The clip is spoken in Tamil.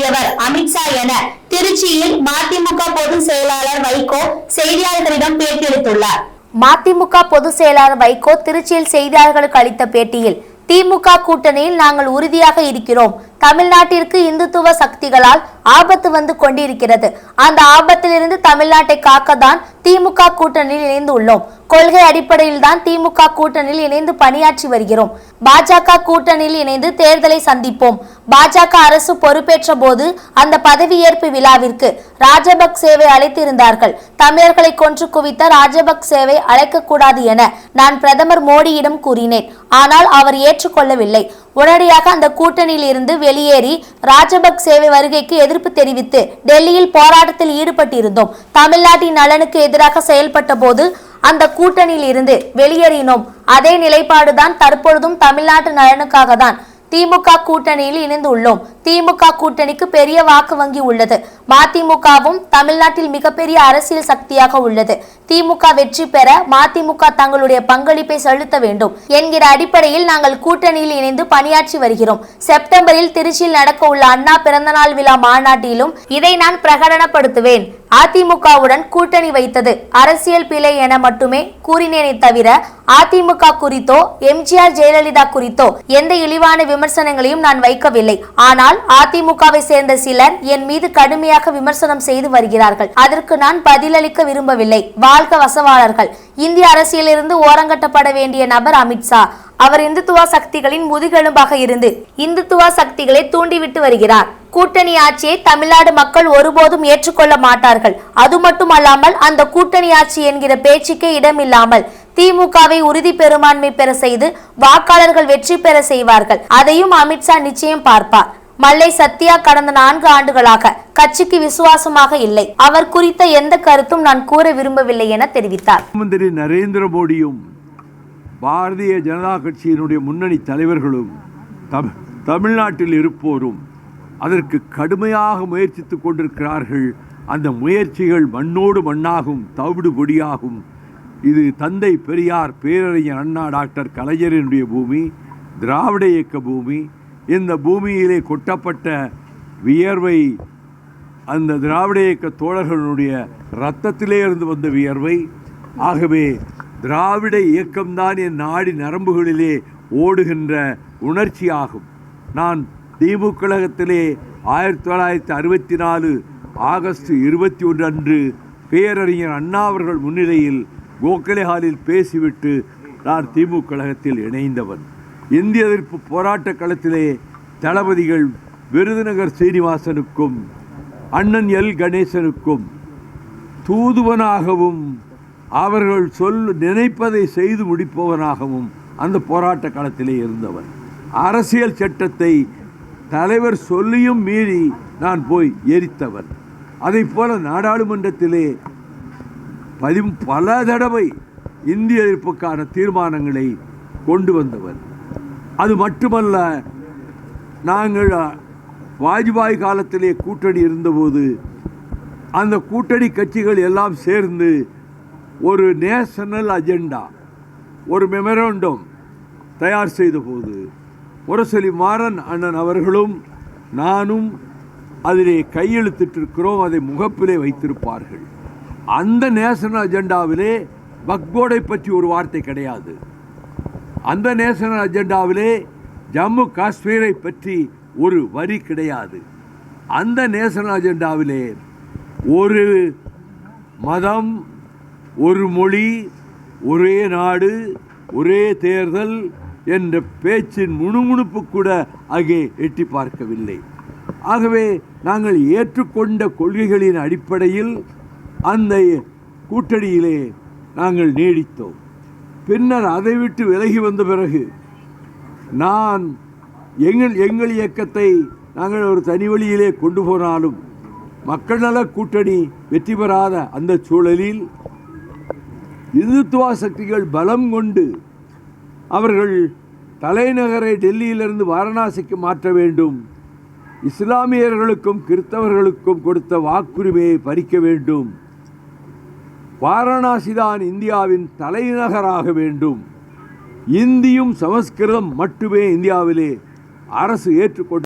கூறியவர் அமித்ஷா என திருச்சியில் மதிமுக பொதுச் செயலாளர் வைகோ செய்தியாளர்களிடம் பேட்டியளித்துள்ளார் மதிமுக பொதுச் செயலாளர் வைகோ திருச்சியில் செய்தியாளர்களுக்கு அளித்த பேட்டியில் திமுக கூட்டணியில் நாங்கள் உறுதியாக இருக்கிறோம். தமிழ்நாட்டிற்கு இந்துத்துவ சக்திகளால் ஆபத்து வந்து கொண்டிருக்கிறது. அந்த ஆபத்திலிருந்து தமிழ்நாட்டை காக்க தான் திமுக கூட்டணியில் இணைந்து உள்ளோம் கொள்கை அடிப்படையில் தான் திமுக கூட்டணியில் இணைந்து பணியாற்றி வருகிறோம். பாஜக கூட்டணியில் இணைந்து தேர்தலை சந்திப்போம். பாஜக அரசு பொறுப்பேற்ற போது அந்த பதவியேற்பு விழாவிற்கு ராஜபக்சேவை அழைத்திருந்தார்கள் தமிழர்களை கொன்று குவித்த ராஜபக் சேவை அழைக்கக்கூடாது என நான் பிரதமர் மோடியிடம் கூறினேன். ஆனால் அவர் ஏற்றுக்கொள்ளவில்லை. உடனடியாக அந்த கூட்டணியில் இருந்து வெளியேறி ராஜபக்சேவை வருகைக்கு எதிர்ப்பு தெரிவித்து டெல்லியில் போராட்டத்தில் ஈடுபட்டிருந்தோம். தமிழ்நாட்டின் நலனுக்கு எதிராக செயல்பட்ட போது அந்த கூட்டணியில் இருந்து வெளியேறினோம். அதே நிலைப்பாடுதான் தற்பொழுதும் தமிழ்நாட்டு நலனுக்காக தான் திமுக கூட்டணியில் இணைந்துள்ளோம். திமுக கூட்டணிக்கு பெரிய வாக்கு வங்கி உள்ளது. மதிமுகவும் தமிழ்நாட்டில் மிகப்பெரிய அரசியல் சக்தியாக உள்ளது. திமுக வெற்றி பெற மதிமுக தங்களுடைய பங்களிப்பை செலுத்த வேண்டும் என்கிற அடிப்படையில் நாங்கள் கூட்டணியில் இணைந்து பணியாற்றி வருகிறோம். செப்டம்பரில் திருச்சியில் நடக்க உள்ள அண்ணா பிறந்தநாள் விழா மாநாட்டிலும் இதை நான் பிரகடனப்படுத்துவேன். அதிமுகவுடன் கூட்டணி வைத்தது அரசியல் பிழை என மட்டுமே கூறினேனே தவிர அதிமுக குறித்தோ எம்ஜிஆர் ஜெயலலிதா குறித்தோ எந்த இழிவான விமர்சனங்களையும் நான் வைக்கவில்லை. ஆனால் அதிமுகவை சேர்ந்த சிலர் என் மீது கடுமையாக விமர்சனம் செய்து வருகிறார்கள். அதற்கு நான் பதிலளிக்க விரும்பவில்லை. வாழ்க வசவாளர்கள். இந்திய அரசியலிருந்து ஓரங்கட்டப்பட வேண்டிய நபர் அமித்ஷா அவர் இந்துத்துவ சக்திகளின் முதுகெலும்பாக இருந்து இந்துத்துவ சக்திகளை தூண்டிவிட்டு வருகிறார். கூட்டணி ஆட்சியை தமிழ்நாடு மக்கள் ஒருபோதும் ஏற்றுக்கொள்ள மாட்டார்கள். அது மட்டுமல்லாமல் அந்த கூட்டணி ஆட்சி என்கிற பேச்சுக்கே இடமில்லாமல் திமுகவை உறுதி பெரும்பான்மை பெற செய்து வாக்காளர்கள் வெற்றி பெற செய்வார்கள். அதையும் அமித்ஷா நிச்சயம் பார்ப்பார். மல்லை சத்யா கடந்த நான்கு ஆண்டுகளாக கட்சிக்கு விசுவாசமாக இல்லை. அவர் குறித்த எந்த கருத்தும் நான் கூற விரும்பவில்லை என தெரிவித்தார். மந்திரி நரேந்திர மோடியும் பாரதிய ஜனதா கட்சியினுடைய முன்னணி தலைவர்களும் தமிழ்நாட்டில் இருப்போரும் அதற்கு கடுமையாக முயற்சித்துக் கொண்டிருக்கிறார்கள். அந்த முயற்சிகள் மண்ணோடு மண்ணாகும் தவிடு பொடியாகும். இது தந்தை பெரியார் பேரறிஞர் அண்ணா டாக்டர் கலைஞரினுடைய பூமி திராவிட இயக்க பூமி இந்த பூமியிலே கொட்டப்பட்ட வியர்வை அந்த திராவிட இயக்க தோழர்களுடைய இரத்தத்திலே இருந்து வந்த வியர்வை. ஆகவே திராவிட இயக்கம்தான் என் நாடி நரம்புகளிலே ஓடுகின்ற உணர்ச்சியாகும். நான் திமுக கழகத்திலே ஆயிரத்தி தொள்ளாயிரத்தி அறுபத்தி நாலு ஆகஸ்ட் இருபத்தி ஒன்று அன்று பேரறிஞர் அண்ணா அவர்கள் முன்னிலையில் கோகலே ஹாலில் பேசிவிட்டு நான் திமுக கழகத்தில் இணைந்தவன். இந்திய எதிர்ப்பு போராட்ட களத்திலே தளபதிகள் விருதுநகர் சீனிவாசனுக்கும் அண்ணன் எல். கணேசனுக்கும் தூதுவனாகவும் அவர்கள் சொல் நினைப்பதை செய்து முடிப்பவனாகவும் அந்த போராட்ட களத்திலே இருந்தவர். அரசியல் சட்டத்தை தலைவர் சொல்லியும் மீறி நான் போய் எரித்தவர். அதை போல நாடாளுமன்றத்திலே பதி பல தடவை இந்திய எதிர்ப்புக்கான தீர்மானங்களை கொண்டு வந்தவர். அது மட்டுமல்ல நாங்கள் வாஜ்பாய் காலத்திலே கூட்டணி இருந்தபோது அந்த கூட்டணி கட்சிகள் எல்லாம் சேர்ந்து ஒரு நேஷனல் அஜெண்டா ஒரு மெமரண்டம் தயார் செய்த போது முரசொலி மாறன் அண்ணன் அவர்களும் நானும் அதிலே கையெழுத்திட்டிருக்கிறோம் அதை முகப்பிலே வைத்திருப்பார்கள். அந்த நேஷனல் அஜெண்டாவிலே பக்போர்டை பற்றி ஒரு வார்த்தை கிடையாது. அந்த நேஷனல் அஜெண்டாவிலே ஜம்மு காஷ்மீரை பற்றி ஒரு வரி கிடையாது. அந்த நேஷனல் அஜெண்டாவிலே ஒரு மதம் ஒரு மொழி ஒரே நாடு ஒரே தேர்தல் என்ற பேச்சின் முணுமுணுப்பு கூட அங்கே எட்டி பார்க்கவில்லை. ஆகவே நாங்கள் ஏற்றுக்கொண்ட கொள்கைகளின் அடிப்படையில் அந்த கூட்டணியிலே நாங்கள் நீடித்தோம். பின்னர் அதை விட்டு விலகி வந்த பிறகு நான் எங்கள் எங்கள் இயக்கத்தை நாங்கள் ஒரு தனி வழியிலே கொண்டு போனாலும் மக்கள் நல கூட்டணி வெற்றி பெறாத அந்த சூழலில் இந்துத்துவா சக்திகள் பலம் கொண்டு அவர்கள் தலைநகரை டெல்லியிலிருந்து வாரணாசிக்கு மாற்ற வேண்டும். இஸ்லாமியர்களுக்கும் கிறிஸ்தவர்களுக்கும் கொடுத்த வாக்குரிமையை பறிக்க வேண்டும். வாரணாசி தான் இந்தியாவின் தலைநகராக வேண்டும். இந்தியும் சமஸ்கிருதம் மட்டுமே இந்தியாவிலே அரசு ஏற்றுக்கொண்டு